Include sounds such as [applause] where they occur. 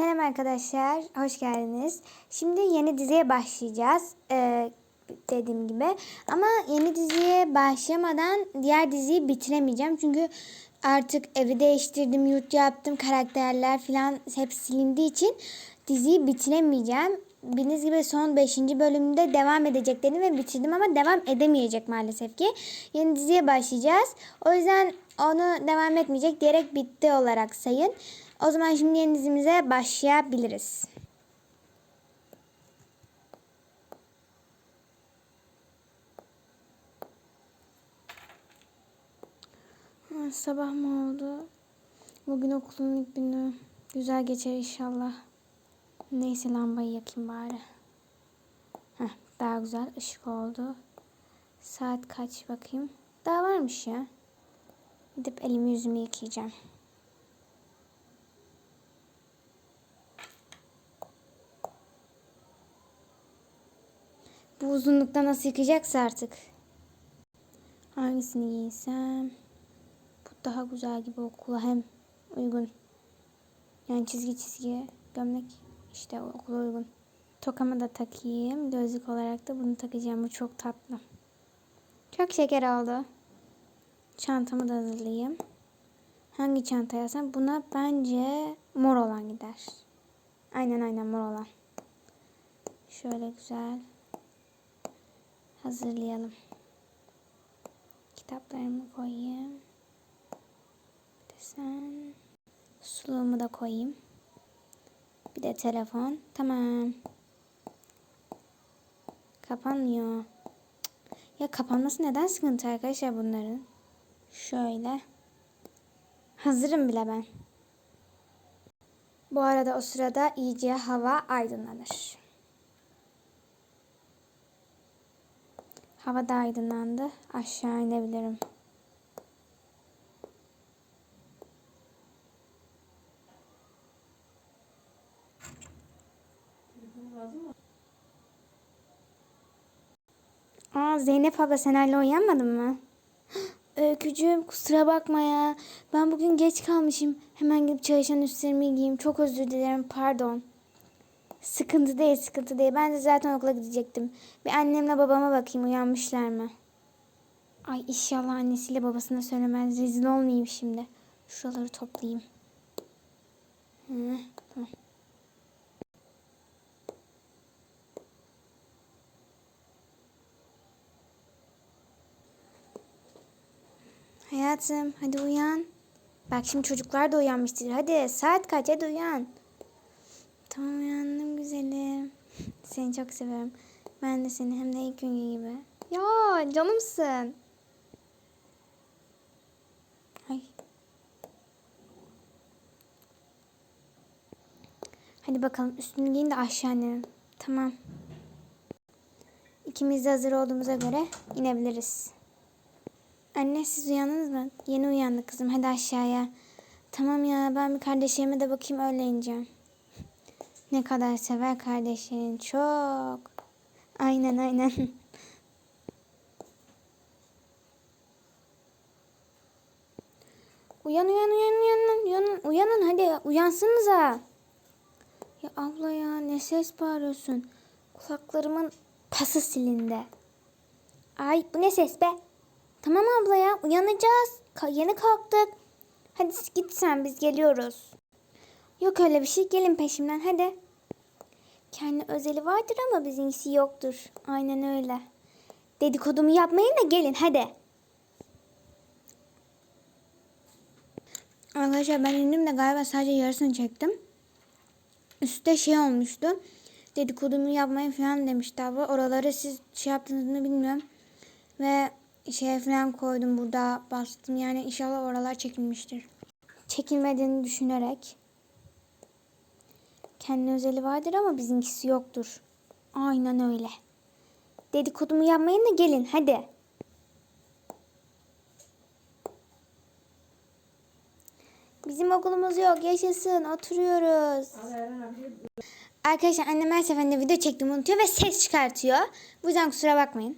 Selam arkadaşlar, hoş geldiniz. Şimdi yeni diziye başlayacağız. Ee, dediğim gibi. Ama yeni diziye başlamadan diğer diziyi bitiremeyeceğim. Çünkü artık evi değiştirdim, yurt yaptım, karakterler falan hep silindiği için diziyi bitiremeyeceğim. Bildiğiniz gibi son 5. bölümde devam edecek dedim ve bitirdim ama devam edemeyecek maalesef ki. Yeni diziye başlayacağız. O yüzden onu devam etmeyecek diyerek bitti olarak sayın. O zaman şimdi yeni dizimize başlayabiliriz. Sabah mı oldu? Bugün okulun ilk günü. Güzel geçer inşallah. Neyse lambayı yakayım bari. Heh, daha güzel ışık oldu. Saat kaç bakayım. Daha varmış ya. Gidip elimi yüzümü yıkayacağım. Bu uzunlukta nasıl yıkayacaksa artık. Hangisini giysem? Bu daha güzel gibi okula hem uygun. Yani çizgi çizgi gömlek işte okula uygun. Tokamı da takayım. Gözlük olarak da bunu takacağım. Bu çok tatlı. Çok şeker oldu. Çantamı da hazırlayayım. Hangi çanta yazsam? Buna bence mor olan gider. Aynen aynen mor olan. Şöyle güzel hazırlayalım. Kitaplarımı koyayım. Bir de sen. Suluğumu da koyayım. Bir de telefon. Tamam. Kapanmıyor. Ya kapanması neden sıkıntı arkadaşlar bunların? Şöyle. Hazırım bile ben. Bu arada o sırada iyice hava aydınlanır. Hava da aydınlandı. Aşağı inebilirim. Aa Zeynep abla sen hala uyanmadın mı? [gasps] Öykücüğüm kusura bakma ya. Ben bugün geç kalmışım. Hemen gidip çalışan üstlerimi giyeyim. Çok özür dilerim pardon. Sıkıntı değil sıkıntı değil. Ben de zaten okula gidecektim. Bir annemle babama bakayım uyanmışlar mı? Ay inşallah annesiyle babasına söylemez. Rezil olmayayım şimdi. Şuraları toplayayım. Hı, tamam. Hayatım hadi uyan. Bak şimdi çocuklar da uyanmıştır. Hadi saat kaç hadi uyan. Tamam uyandım güzelim. Seni çok seviyorum. Ben de seni hem de ilk günkü gibi. Ya canımsın. Ay. Hadi bakalım üstünü giyin de aşağı inelim. Tamam. İkimiz de hazır olduğumuza göre inebiliriz. Anne siz uyandınız mı? Yeni uyandık kızım. Hadi aşağıya. Tamam ya ben bir kardeşlerime de bakayım öyle ineceğim. Ne kadar sever kardeşin. Çok. Aynen aynen. [laughs] Uyan uyan uyan uyan uyanın uyanın hadi uyansınıza. Ya abla ya ne ses bağırıyorsun? Kulaklarımın pası silindi. Ay bu ne ses be? Tamam abla ya uyanacağız. Ka- yeni kalktık. Hadi git sen biz geliyoruz. Yok öyle bir şey gelin peşimden hadi. Kendi özeli vardır ama bizimkisi yoktur. Aynen öyle. Dedikodumu yapmayın da gelin hadi. Arkadaşlar ben indim de galiba sadece yarısını çektim. Üstte şey olmuştu. Dedikodumu yapmayın falan demişti abla. Oraları siz şey yaptınız mı bilmiyorum. Ve şey falan koydum burada bastım. Yani inşallah oralar çekilmiştir. Çekilmediğini düşünerek. Kendi özeli vardır ama bizimkisi yoktur. Aynen öyle. Dedikodumu yapmayın da gelin hadi. Bizim okulumuz yok. Yaşasın. Oturuyoruz. Arkadaşlar annem her seferinde video çektiğimi unutuyor ve ses çıkartıyor. Bu yüzden kusura bakmayın.